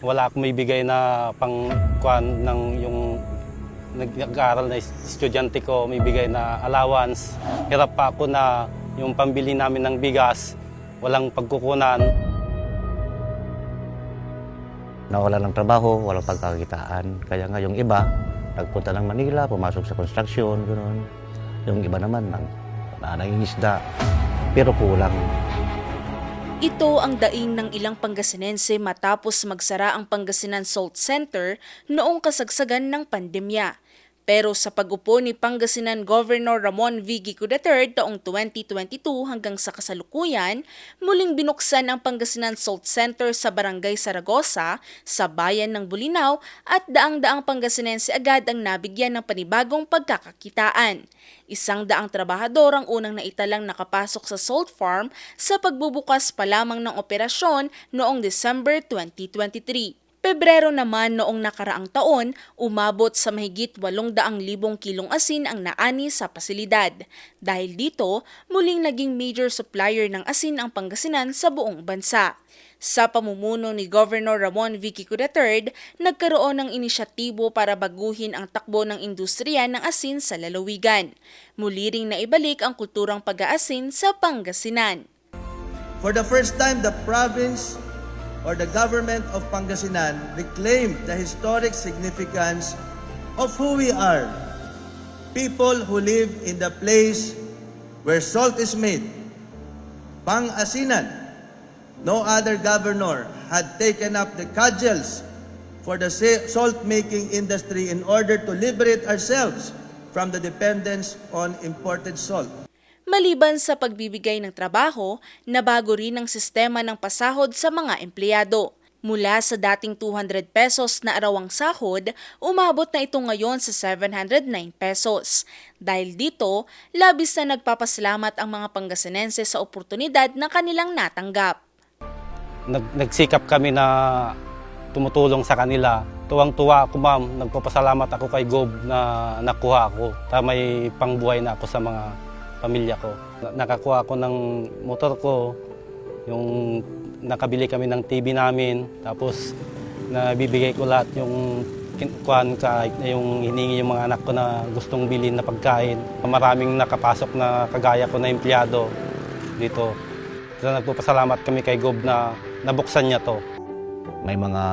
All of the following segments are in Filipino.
Wala akong may bigay na pang kuan ng yung nag-aaral na estudyante ko, may bigay na allowance. Hirap pa ako na yung pambili namin ng bigas, walang pagkukunan. nawala ng trabaho, walang pagkakitaan. Kaya nga yung iba, nagpunta ng Manila, pumasok sa construction, gano'n. Yung iba naman, nang, na, nangingisda, pero kulang. Ito ang daing ng ilang Pangasinense matapos magsara ang Pangasinan Salt Center noong kasagsagan ng pandemya. Pero sa pag-upo ni Pangasinan Governor Ramon V. Gico III taong 2022 hanggang sa kasalukuyan, muling binuksan ang Pangasinan Salt Center sa Barangay Saragosa sa bayan ng Bulinaw at daang-daang Pangasinense agad ang nabigyan ng panibagong pagkakakitaan. Isang daang trabahador ang unang naitalang nakapasok sa salt farm sa pagbubukas pa lamang ng operasyon noong December 2023. Pebrero naman noong nakaraang taon, umabot sa mahigit 800,000 kilong asin ang naani sa pasilidad. Dahil dito, muling naging major supplier ng asin ang Pangasinan sa buong bansa. Sa pamumuno ni Governor Ramon V. Kiko III, nagkaroon ng inisyatibo para baguhin ang takbo ng industriya ng asin sa lalawigan. Muli ring naibalik ang kulturang pag-aasin sa Pangasinan. For the first time, the province or the government of Pangasinan reclaimed the historic significance of who we are. People who live in the place where salt is made. Pangasinan. No other governor had taken up the cudgels for the sa- salt-making industry in order to liberate ourselves from the dependence on imported salt. Maliban sa pagbibigay ng trabaho, nabago rin ang sistema ng pasahod sa mga empleyado. Mula sa dating 200 pesos na arawang sahod, umabot na ito ngayon sa 709 pesos. Dahil dito, labis na nagpapasalamat ang mga Pangasinense sa oportunidad na kanilang natanggap. Nag, nagsikap kami na tumutulong sa kanila. Tuwang-tuwa ako ma'am, nagpapasalamat ako kay Gob na nakuha ako. Ta may pangbuhay na ako sa mga pamilya ko. Na- Nakakuha ako ng motor ko, yung nakabili kami ng TV namin, tapos nabibigay ko lahat yung kuhan kahit yung hiningi yung mga anak ko na gustong bilhin na pagkain. Maraming nakapasok na kagaya ko na empleyado dito. So, nagpapasalamat kami kay Gob na nabuksan niya to. May mga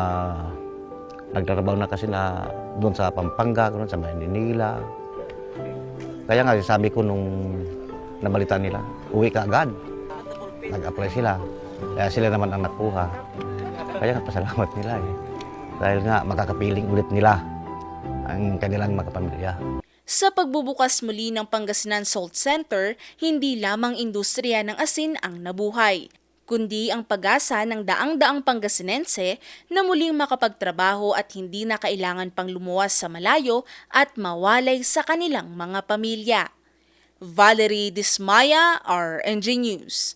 nagtatrabaho na kasi na doon sa Pampanga, doon sa Manila. Kaya nga, sabi ko nung nabalita nila, uwi ka agad. Nag-apply sila. Kaya sila naman ang nakuha. Kaya pasalamat nila eh. Dahil nga, makakapiling ulit nila ang kanilang mga pamilya. Sa pagbubukas muli ng Pangasinan Salt Center, hindi lamang industriya ng asin ang nabuhay, kundi ang pag-asa ng daang-daang Pangasinense na muling makapagtrabaho at hindi na kailangan pang lumuwas sa malayo at mawalay sa kanilang mga pamilya. Valerie Dismaya, RNG News.